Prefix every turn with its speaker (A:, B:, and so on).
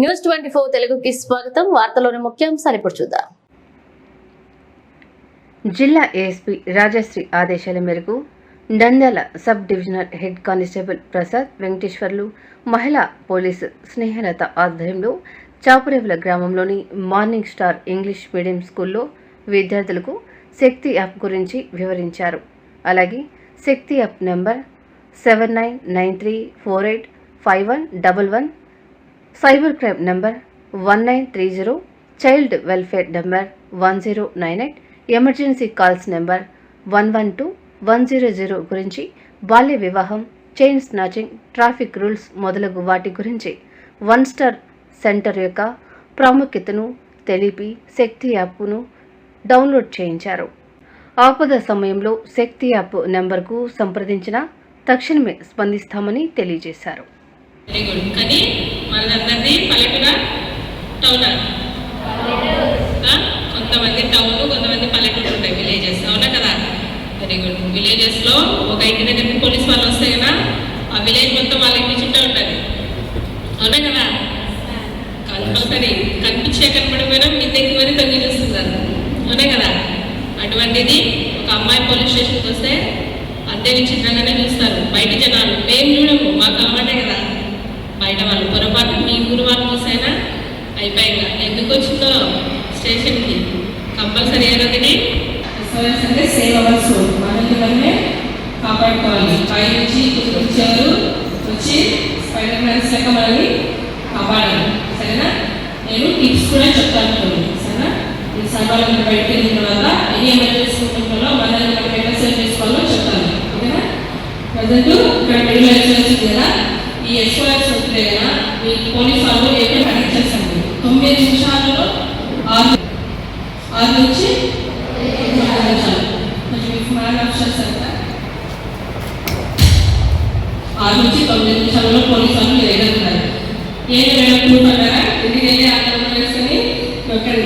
A: News twenty four తెలుగుకి స్వాగతం. వార్తలోని ముఖ్యాంశాలు ఇప్పుడు చూద్దాం.
B: జిల్లా ఏఎస్పీ రాజశ్రీ ఆదేశాల మేరకు Nandyal sub divisional head constable Prasad Venkateswarlu మహిళా పోలీసు స్నేహలత ఆధ్వర్యంలో చాపురేవుల గ్రామంలోని మార్నింగ్ స్టార్ ఇంగ్లీష్ మీడియం స్కూల్లో విద్యార్థులకు శక్తి యాప్ గురించి వివరించారు. అలాగే Shakti app number seven nine nine three four eight five one double one cyber crime number one nine three zero child welfare number one zero nine eight emergency calls number one one two one zero zero గురించి బాల్య వివాహం chain snatching traffic rules మొదలగు వాటి గురించి one star centre యొక్క ప్రాముఖ్యతను తెలిపి శక్తి యాప్ను డౌన్లోడ్ చేయించారు. ఆపద సమయంలో శక్తి యాప్ నెంబర్కు సంప్రదించిన తక్షణమే స్పందిస్తామని తెలియజేశారు.
C: Very good. కానీ వాళ్ళందరిది పల్లెటూరా? టౌనా కొంతమంది టౌన్ కొంతమంది పల్లెటూరు ఉంటాయి విలేజెస్ అవునా కదా? వెరీ గుడ్ విలేజెస్లో ఒక ఇంటి దగ్గర పోలీస్ వాళ్ళు వస్తే కదా ఆ విలేజ్ మొత్తం వాళ్ళ ఇంటి చుట్టూ ఉంటుంది. అవునా కదా? కంపల్సరీ. కనిపించే కనపడిపోయినా మీ దగ్గర మరి తగ్గి చూస్తున్నారు అవునా కదా? అటువంటిది ఒక అమ్మాయి పోలీస్ స్టేషన్కి వస్తే అంతే విచిత్రంగానే చూస్తారు. బయట జనాలు. మేము చూడము మాకు అలవాటే కదా బయట వాళ్ళు పొరపాటు మీ ఊరు వాళ్ళు చూసైనా అయిపోయిందా. ఎందుకు వచ్చిందో స్టేషన్కి? కంపల్సరీ అనేది ఎస్ఓఎస్ అంటే సేవ్ అవర్స్ సోల్ మనల్ని మనమే కాపాడుకోవాలి. పై నుంచి వచ్చారు వచ్చి స్పైడర్ మ్యాన్స్ లెక్క మనల్ని కాపాడాలి. సరేనా? నేను టిప్స్ కూడా చెప్తాను సరేనా? ఈ సభలో బయటకు వెళ్ళిన తర్వాత ఏ ఎమర్జెన్సీ ఉంటుందో మనల్ని మనం ఎట్లా సేవ్ చేసుకోవాలో చెప్తాను. ఓకేనా? ప్రజెంట్ ఇక్కడ మెడికల్ ఎక్స్పెన్స్ కదా? ఈ ఎక్స్పోఎక్స్ ఉంటుంది కదా మీ పోలీస్ వాళ్ళు ఆన్ ఆప్షన్స్ ఆరు నుంచి తొమ్మిది నిమిషాలలో పోలీసు వాళ్ళు ఎదురున్నారు